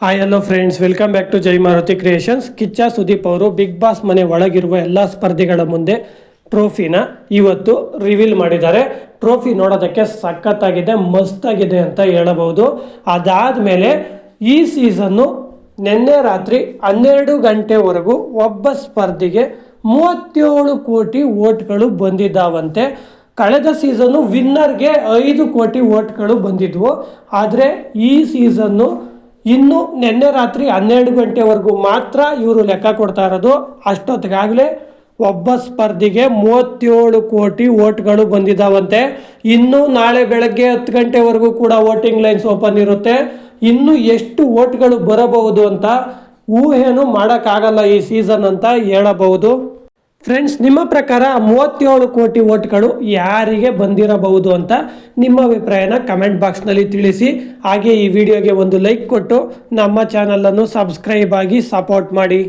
Hi hello friends welcome back to Jai Maruti creations Kichcha Sudeep ಅವರು Bigg boss ಮನೆ ಒಳಗಿರುವ ಎಲ್ಲ ಸ್ಪರ್ಧಿಗಳ ಮುಂದೆ ಟ್ರೋಫಿನ ಇವತ್ತು ರಿವೀಲ್ ಮಾಡಿದ್ದಾರೆ ಟ್ರೋಫಿ ನೋಡೋದಕ್ಕೆ ಸಖತ್ತಾಗಿದೆ ಮಸ್ತಾಗಿದೆ ಅಂತ ಹೇಳಬಹುದು ಅದಾದ ಮೇಲೆ ಈ ಸೀಸನ್ನು ನಿನ್ನೆ ರಾತ್ರಿ ಹನ್ನೆರಡು ಗಂಟೆವರೆಗೂ ಒಬ್ಬ ಸ್ಪರ್ಧಿಗೆ ಮೂವತ್ತೇಳು ಕೋಟಿ ಓಟ್ಗಳು ಬಂದಿದ್ದಾವಂತೆ ಕಳೆದ ಸೀಸನ್ನು ವಿನ್ನರ್ಗೆ ಐದು ಕೋಟಿ ಓಟ್ಗಳು ಬಂದಿದ್ವು ಆದರೆ ಈ ಸೀಸನ್ನು ಇನ್ನು ನಿನ್ನೆ ರಾತ್ರಿ ಹನ್ನೆರಡು ಗಂಟೆವರೆಗೂ ಮಾತ್ರ ಇವರು ಲೆಕ್ಕ ಕೊಡ್ತಾ ಇರೋದು. ಅಷ್ಟೊತ್ತಿಗಾಗಲೇ ಒಬ್ಬ ಸ್ಪರ್ಧಿಗೆ ಮೂವತ್ತೇಳು ಕೋಟಿ ಓಟ್ಗಳು ಬಂದಿದ್ದಾವಂತೆ ಇನ್ನು ನಾಳೆ ಬೆಳಗ್ಗೆ ಹತ್ತು ಗಂಟೆವರೆಗೂ ಕೂಡ ವೋಟಿಂಗ್ ಲೈನ್ಸ್ ಓಪನ್ ಇರುತ್ತೆ. ಇನ್ನು ಎಷ್ಟು ಓಟ್ಗಳು ಬರಬಹುದು ಅಂತ ಊಹೆನೂ ಮಾಡೋಕ್ಕಾಗಲ್ಲ ಈ ಸೀಸನ್ ಅಂತ ಹೇಳಬಹುದು. ಫ್ರೆಂಡ್ಸ್ ನಿಮ್ಮ ಪ್ರಕಾರ ಮೂವತ್ತೇಳು ಕೋಟಿ ಓಟ್ಗಳು ಯಾರಿಗೆ ಬಂದಿರಬಹುದು ಅಂತ ನಿಮ್ಮ ಅಭಿಪ್ರಾಯನ ಕಮೆಂಟ್ ಬಾಕ್ಸ್ನಲ್ಲಿ ತಿಳಿಸಿ. ಹಾಗೆ ಈ ವಿಡಿಯೋಗೆ ಒಂದು ಲೈಕ್ ಕೊಟ್ಟು ನಮ್ಮ ಚಾನಲನ್ನು ಸಬ್ಸ್ಕ್ರೈಬ್ ಆಗಿ ಸಪೋರ್ಟ್ ಮಾಡಿ.